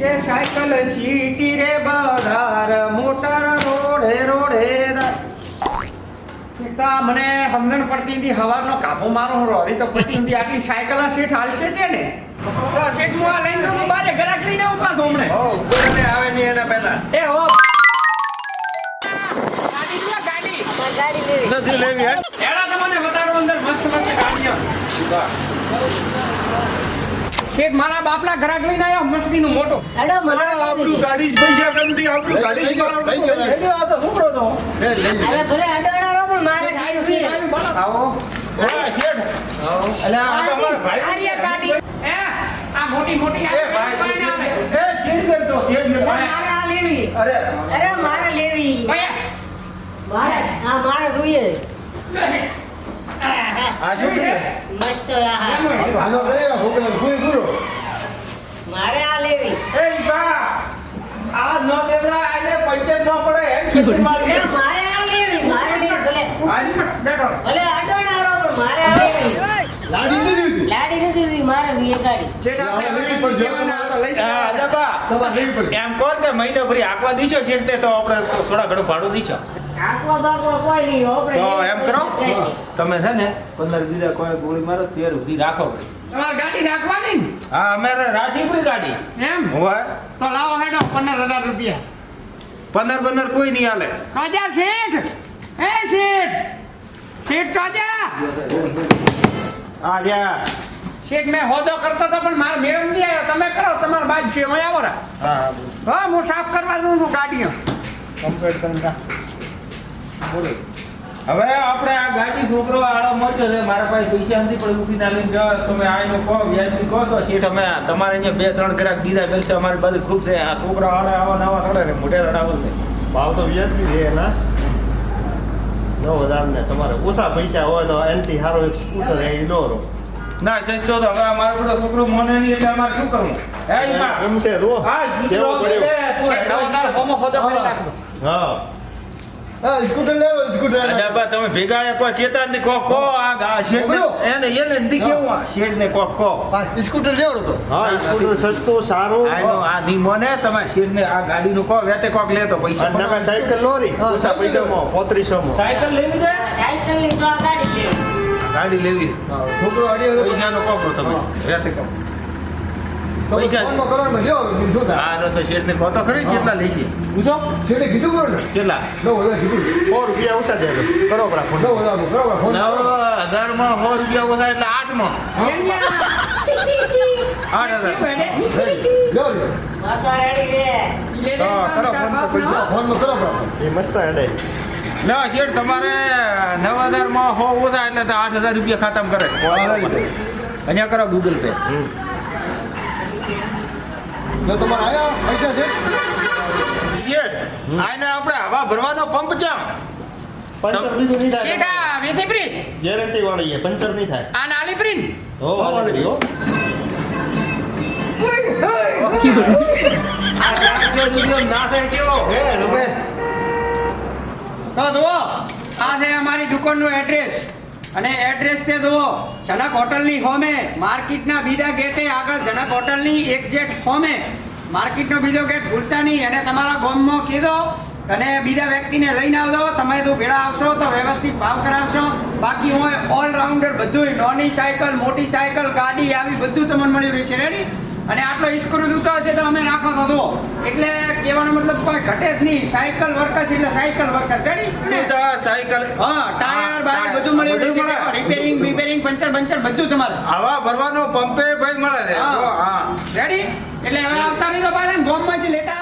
કે cycle city રે બધાર motor રોડે રોડે પિતા મને સમજણ પડતી હતી હવારનો કાબો મારો રોડી તો પછી હતી આટલી સાયકલ સીટ હાલશે છે ને તો સીટ હું આ લઈને તો બારે ગરાક લઈને આવું તો હમણે. હો ઊભો આવે નહીં એના પહેલા. એ હો. ગાડી લ્યો, ગાડી ગાડી લેવી નથી લેવી એડા તમને બતાડો અંદર મસ્ત મસ્ત ગાડીઓ. શેઠ મારા બાપના ઘરાક લઈને આવ્યો મસ્તીનું મોટો. હેડો મને આપણું ગાડી જ પૈસા ગમતી આપણું ગાડી જ મારો. આ તો છોકરો તો. અરે ભલે હેડો હેડો પણ મારે ખાયું છે, આવો આવ્યું, બોલો. આવો. અલ્યા આ તો અમાર ભાઈ. આરિયા ગાડી. એ આ મોટી મોટી આ ભાઈ એ કેડ કર તો કેડ ગયો મારે આ લેવી. અરે. અરે મારે લેવી. ભાઈ મારે આ મારે જોઈએ. આ શું છે? મસ્ત આ હાલો કરે ભોગલા ભૂઈ પૂરો મારે આ લેવી એ બા આ ન દેવડા આને પંચાયત ન પડે એમ ખેતી મારી મારે આવે મારે નહીં ભલે આજ બેઠો. ભલે હેડો પણ મારે આવે નહીં. લાડી નથી દીધી લાડી નથી દીધી મારે વીર ગાડી. શેઠ આપણે આપણે લેવી પડશે. જેવાના. હતા લઈ હા દાદા તમારે લેવી પડશે એમ કોર કે મહિનો ભરી આકવા દીશો છેડતે તો આપણે થોડા ઘણો ભાડું દીશો. આંકવા બાકવા કોઈ નહીં આપણે તો એમ કરો. તમે છે ને પંદર બીજા કોઈ ગોળી મારો તેર સુધી રાખો ભાઈ. ગાડી રાખવાની? હા અમે રાખી ગાડી. એમ? હોય તો લાવો હેડો પંદર હજાર રૂપિયા. પંદર પંદર કોઈ નહીં હાલે. રાજા શેઠ એ શેઠ શેઠ રાજા. આજા શેઠ મેં હોદો કરતો હતો પણ મારે મેળવ નથી આવ્યો. તમે કરો તમારા બાજ છે હું આવો રા. હા હા હું સાફ કરવા દઉં છું ગાડીઓ. કમ્પ્લીટ કરી. બોલો. હવે આપણે આ ગાડી છોકરો આડો મળ્યો છે મારા પાસે પૈસા નથી પણ મૂકીને લઈને જાઓ તમે આવીને કહો વ્યાજબી કહો તો શેઠ અમે તમારે અહીંયા બે ત્રણ ગ્રાહક દીધા ગલશે અમારી બાજુ ખૂબ છે આ છોકરો આડે આવા નવા થોડા ને મોઢે રડાવો છે. ભાવ તો વ્યાજબી છે એના. નવ હજાર ને તમારે ઓછા પૈસા હોય તો એનથી સારો એક સ્કૂટર એ દોરો ના સસ્તો તો હવે અમારો બધો છોકરો મને નહીં એટલે અમારે શું કરવું હે ઈમા? ગમશે જો. હા જેવો પડ્યો? હા. સ્કૂટર લેવો સ્કૂટર તમે ભેગા એ કોઈ કહેતા નથી કો કો આ ગા શેઠ એને એને નથી કેવું આ ને કો કો સ્કૂટર લેવો તો. હા સ્કૂટર સસ્તો સારો. આ ધીમો ને તમે ને આ ગાડીનું કો વેતે કોક લે તો પૈસા સાયકલ લો રી ઓછા પૈસામાં પોત્રીસોમાં. સાયકલ લેવી છે? સાયકલની તો ગાડી લેવી. ગાડી લેવી. છોકરો અડી પૈસા નો કોકો તમે વેતે કો મસ્ત ના શેઠ તમારે નવ હજાર. માં હો ઓછા એટલે તો આઠ હજાર રૂપિયા ખાતામાં કરે. અહીંયા કરો ગૂગલ પે જો તમારે આયા પૈસા છે? આને આપણે હવા ભરવાનો પંપ છે. પંચર બીજું નહીં થાય. આ વેચી પ્રી ગેરંટી વાળી છે પંચર નહીં થાય. આ નાલી પ્રિન્ટ હો વાળી હો આ ના થાય કેવો? હે રૂપે. તો જુઓ આ છે અમારી દુકાનનું એડ્રેસ અને એડ્રેસ તે જુઓ જનક હોટલની હોમે. માર્કેટના બીજા ગેટે આગળ જનક હોટલની એક્ઝેક્ટ હોમે. માર્કેટનો બીજો ગેટ ભૂલતા નહીં. અને તમારા ગોમમાં કીધો અને બીજા વ્યક્તિને લઈને આવજો. તમે જો ભેળા આવશો તો વ્યવસ્થિત ભાવ કરાવશો. બાકી હું ઓલરાઉન્ડર બધું નાની સાયકલ, મોટી સાયકલ, ગાડી, આવી બધું તમને મળ્યું રહેશે. રેડી અને આટલો ઇસ્ક્રુ જૂતો છે તો અમે નાખો હતો એટલે કહેવાનો મતલબ કોઈ ઘટે જ નહીં. સાયકલ વર્કસ એટલે સાયકલ વર્કસ રેડી સાયકલ હા ટાયર બાયર બધું મળે. રિપેરિંગ પંચર પંચર બંચર બધું તમારે. હવા ભરવાનો પંપે ભાઈ મળે છે. હા. રેડી એટલે હવે આવતા નહીં તો પાછા ગોમમાંથી લેતા